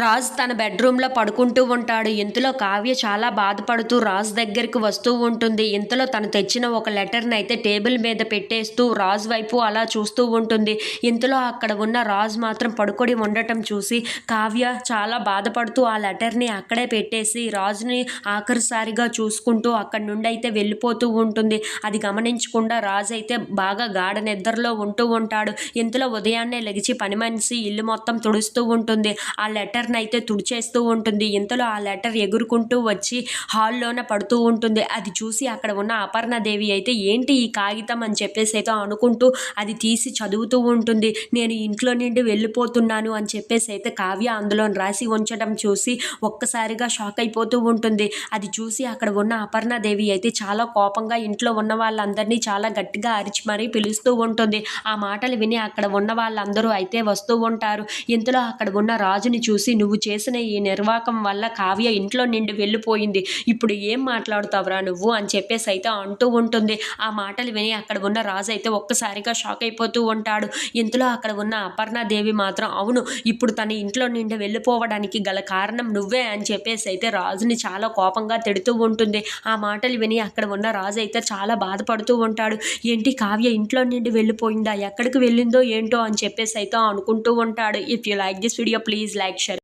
రాజ్ తన బెడ్రూమ్లో పడుకుంటూ ఉంటాడు. ఇంతలో కావ్య చాలా బాధపడుతూ రాజ్ దగ్గరికి వస్తూ ఉంటుంది. ఇంతలో తను తెచ్చిన ఒక లెటర్ని అయితే టేబుల్ మీద పెట్టేస్తూ రాజ్ వైపు అలా చూస్తూ ఉంటుంది. ఇంతలో అక్కడ ఉన్న రాజ్ మాత్రం పడుకొని ఉండటం చూసి కావ్య చాలా బాధపడుతూ ఆ లెటర్ని అక్కడే పెట్టేసి రాజుని ఆఖరిసారిగా చూసుకుంటూ అక్కడి నుండి అయితే వెళ్ళిపోతూ ఉంటుంది. అది గమనించకుండా రాజ్ అయితే బాగా గాఢ నిద్రలో ఉంటూ ఉంటాడు. ఇంతలో ఉదయాన్నే లెగిచి పని మనిషి ఇల్లు మొత్తం తుడుస్తూ ఉంటుంది. ఆ లెటర్ లెటర్ని అయితే తుడిచేస్తూ ఉంటుంది. ఇంతలో ఆ లెటర్ ఎగురుకుంటూ వచ్చి హాల్లోన పడుతూ ఉంటుంది. అది చూసి అక్కడ ఉన్న అపర్ణదేవి అయితే ఏంటి ఈ కాగితం? అని చెప్పేసి అయితే అనుకుంటూ అది తీసి చదువుతూ ఉంటుంది. నేను ఇంట్లో నుండి వెళ్ళిపోతున్నాను అని చెప్పేసి అయితే కావ్య అందులో రాసి ఉంచడం చూసి ఒక్కసారిగా షాక్ అయిపోతూ ఉంటుంది. అది చూసి అక్కడ ఉన్న అపర్ణదేవి అయితే చాలా కోపంగా ఇంట్లో ఉన్న వాళ్ళందరినీ చాలా గట్టిగా అరిచి మరీ పిలుస్తూ ఉంటుంది. ఆ మాటలు విని అక్కడ ఉన్న వాళ్ళందరూ అయితే వస్తూ ఉంటారు. ఇంతలో అక్కడ ఉన్న రాజుని చూసి నువ్వు చేసిన ఈ నిర్వాకం వల్ల కావ్య ఇంట్లో నిండి వెళ్ళిపోయింది. ఇప్పుడు ఏం మాట్లాడుతావురా నువ్వు? అని చెప్పేసి అయితే అంటూ ఉంటుంది. ఆ మాటలు విని అక్కడ ఉన్న రాజు అయితే ఒక్కసారిగా షాక్ అయిపోతూ ఉంటాడు. ఇంతలో అక్కడ ఉన్న అపర్ణాదేవి మాత్రం అవును ఇప్పుడు తన ఇంట్లో నిండి వెళ్ళిపోవడానికి గల కారణం నువ్వే అని చెప్పేసి అయితే రాజుని చాలా కోపంగా తిడుతూ ఉంటుంది. ఆ మాటలు విని అక్కడ ఉన్న రాజు అయితే చాలా బాధపడుతూ ఉంటాడు. ఏంటి కావ్య ఇంట్లో నుండి వెళ్ళిపోయిందా? ఎక్కడికి వెళ్ళిందో ఏంటో అని చెప్పేసి అయితే అనుకుంటూ ఉంటాడు. If you like this video please like share